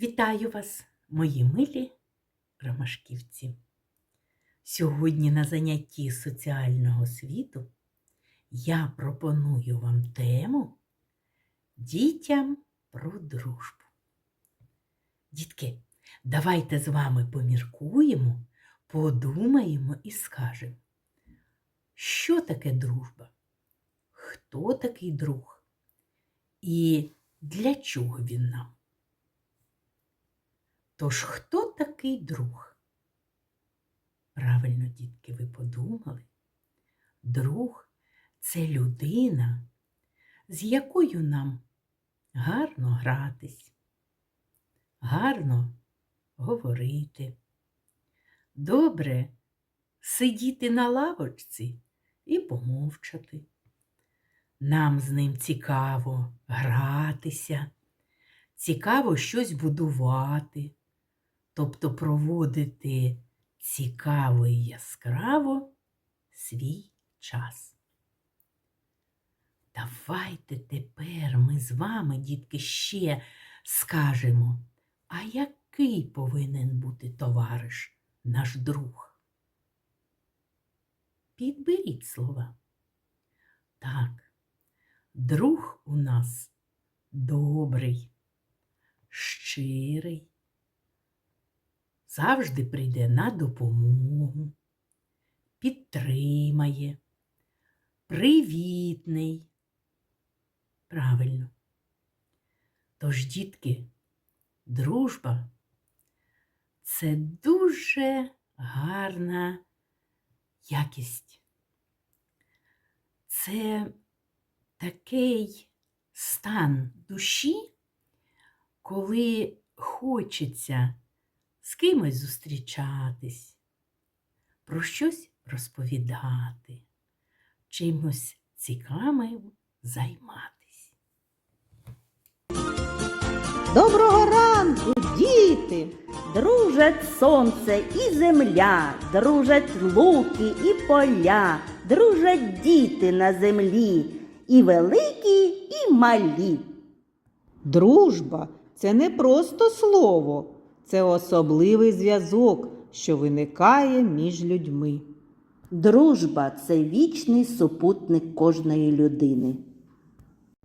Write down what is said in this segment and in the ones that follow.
Вітаю вас, мої милі ромашківці. Сьогодні на занятті соціального світу я пропоную вам тему дітям про дружбу. Дітки, давайте з вами поміркуємо, подумаємо і скажемо, що таке дружба? Хто такий друг? І для чого він нам? Тож хто такий друг? Правильно, дітки, ви подумали? Друг це людина, з якою нам гарно гратись, гарно говорити, добре сидіти на лавочці і помовчати. Нам з ним цікаво гратися, цікаво щось будувати тобто проводити цікаво і яскраво свій час. Давайте тепер ми з вами, дітки, ще скажемо, а який повинен бути товариш, наш друг? Підберіть слова. Так, друг у нас добрий, щирий, завжди прийде на допомогу, підтримає, привітний. Правильно. Тож, дітки, дружба це дуже гарна якість. Це такий стан душі, коли хочеться з кимось зустрічатись, про щось розповідати, чимось цікавим займатись. Доброго ранку, діти! Дружать сонце і земля, дружать луки і поля, дружать діти на землі, і великі, і малі. Дружба це не просто слово, це особливий зв'язок, що виникає між людьми. Дружба це вічний супутник кожної людини.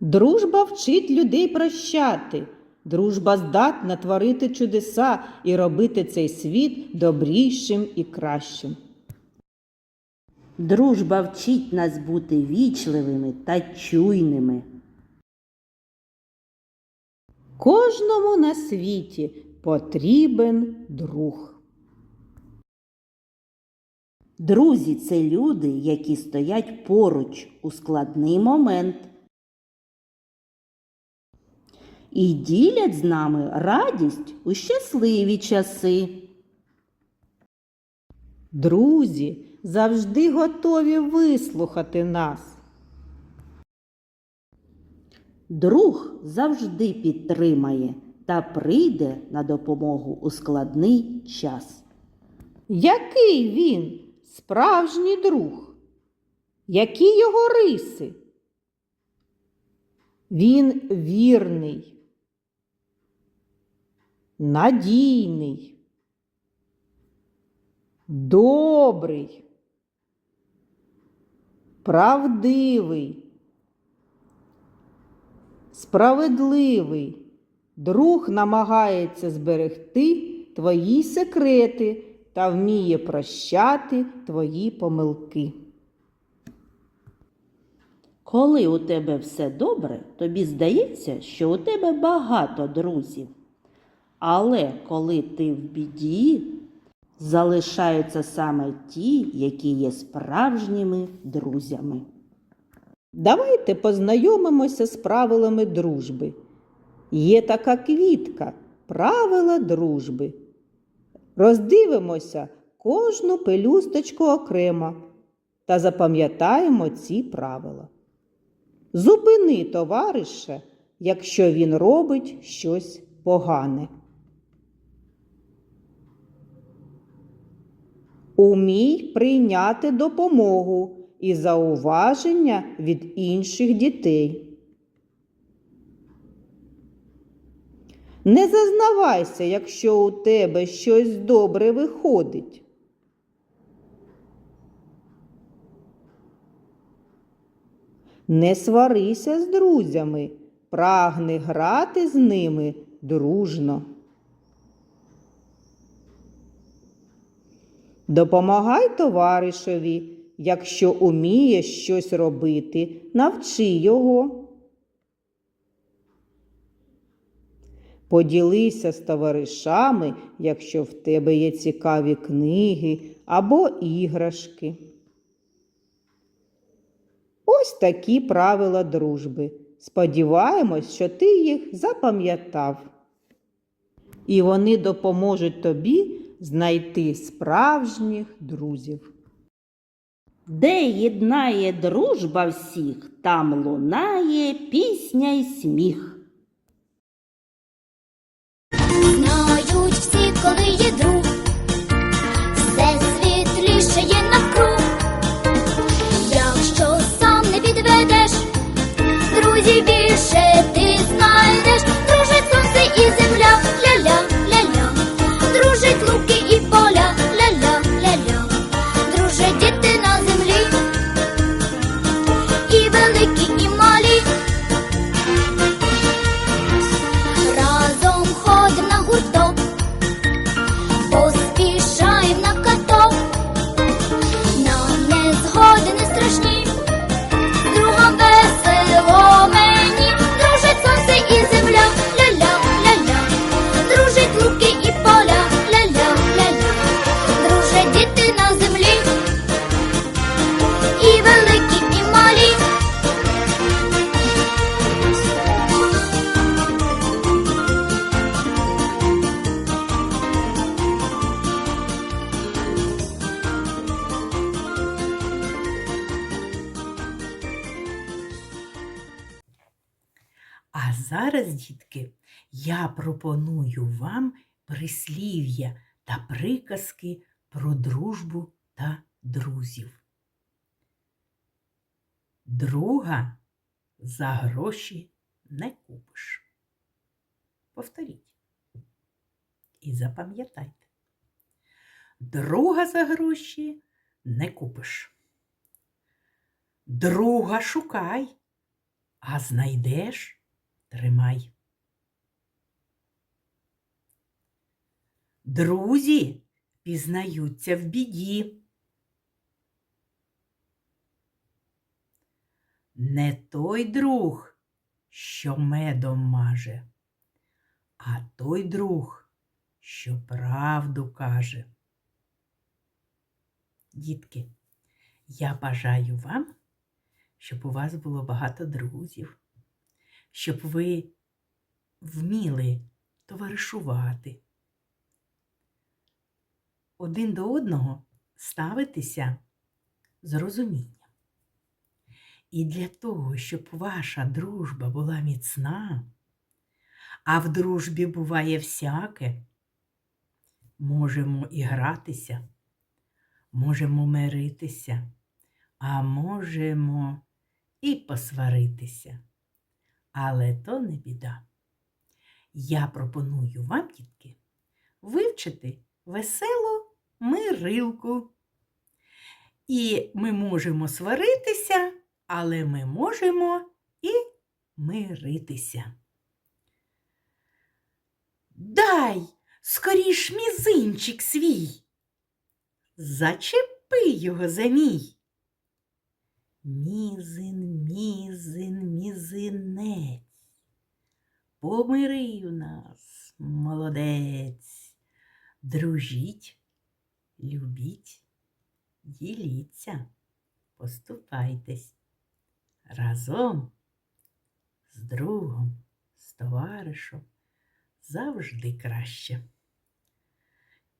Дружба вчить людей прощати. Дружба здатна творити чудеса і робити цей світ добрішим і кращим. Дружба вчить нас бути вічливими та чуйними. Кожному на світі потрібен друг. Друзі це люди, які стоять поруч у складний момент. І ділять з нами радість у щасливі часи. Друзі завжди готові вислухати нас. Друг завжди підтримає та прийде на допомогу у складний час. Який він справжній друг? Які його риси? Він вірний, надійний, добрий, правдивий, справедливий. Друг намагається зберегти твої секрети та вміє прощати твої помилки. Коли у тебе все добре, тобі здається, що у тебе багато друзів. Але коли ти в біді, залишаються саме ті, які є справжніми друзями. Давайте познайомимося з правилами дружби. Є така квітка правила дружби. Роздивимося кожну пелюсточку окремо та запам'ятаємо ці правила. Зупини товариша, якщо він робить щось погане. Умій прийняти допомогу і зауваження від інших дітей. Не зазнавайся, якщо у тебе щось добре виходить. Не сварися з друзями, прагни грати з ними дружно. Допомагай товаришеві, якщо умієш щось робити, навчи його. Поділися з товаришами, якщо в тебе є цікаві книги або іграшки. Ось такі правила дружби. Сподіваємось, що ти їх запам'ятав. І вони допоможуть тобі знайти справжніх друзів. Де єднає дружба всіх, там лунає пісня й сміх. Знають всі, коли є друг, А зараз, дітки, я пропоную вам прислів'я та приказки про дружбу та друзів. Друга за гроші не купиш. Повторіть. І запам'ятайте. Друга за гроші не купиш. Друга шукай, а знайдеш тримай. Друзі пізнаються в біді. Не той друг, що медом маже, а той друг, що правду каже. Дітки, я бажаю вам, щоб у вас було багато друзів, щоб ви вміли товаришувати, один до одного ставитися з розумінням. І для того, щоб ваша дружба була міцна, а в дружбі буває всяке, можемо і гратися, можемо миритися, а можемо і посваритися. Але то не біда. Я пропоную вам, дітки, вивчити веселу мирилку. І ми можемо сваритися, але ми можемо і миритися. Дай скоріш мізинчик свій. Зачепи його за мій. Мізин, мізин, мізинець. Помирив нас, молодець. Дружіть, любіть, діліться, поступайтесь разом з другом, з товаришем завжди краще.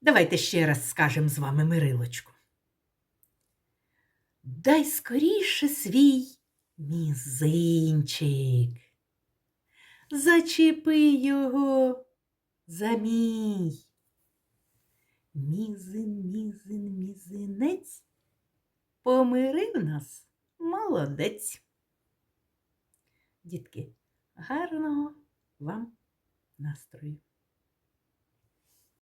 Давайте ще раз скажемо з вами Мирилочку. Дай скоріше свій мізинчик. Зачепи його за мій. Мізин, мізин, мізинець помирив нас молодець. Дітки, гарного вам настрою.